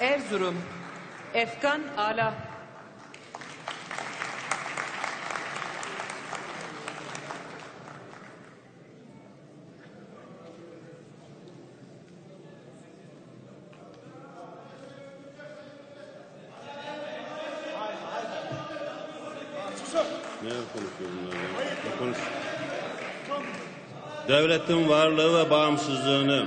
Erzurum Efkan Ala? Devletin varlığı ve bağımsızlığını,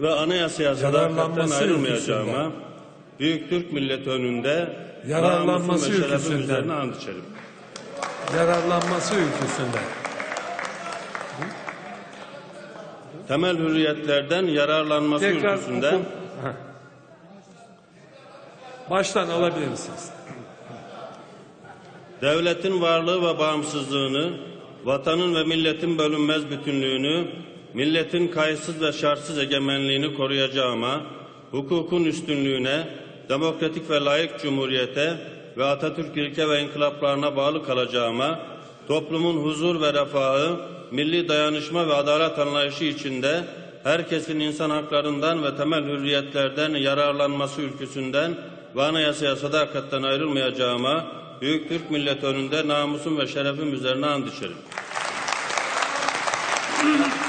ve anayasaya sadakatten ayrılmayacağıma. Büyük Türk milleti önünde Yararlanması üzerine and içerim. yararlanması ülküsünde. Temel hürriyetlerden yararlanması Tekrar. Heh. Baştan alabilir misiniz? Devletin varlığı ve bağımsızlığını, vatanın ve milletin bölünmez bütünlüğünü, milletin kayıtsız ve şartsız egemenliğini koruyacağıma, hukukun üstünlüğüne, demokratik ve layık cumhuriyete ve Atatürk ilke ve inkılaplarına bağlı kalacağıma, toplumun huzur ve refahı, milli dayanışma ve adalet anlayışı içinde herkesin insan haklarından ve temel hürriyetlerden yararlanması ülküsünden ve anayasaya sadakatten ayrılmayacağıma, Büyük Türk milleti önünde namusum ve şerefim üzerine and içerim.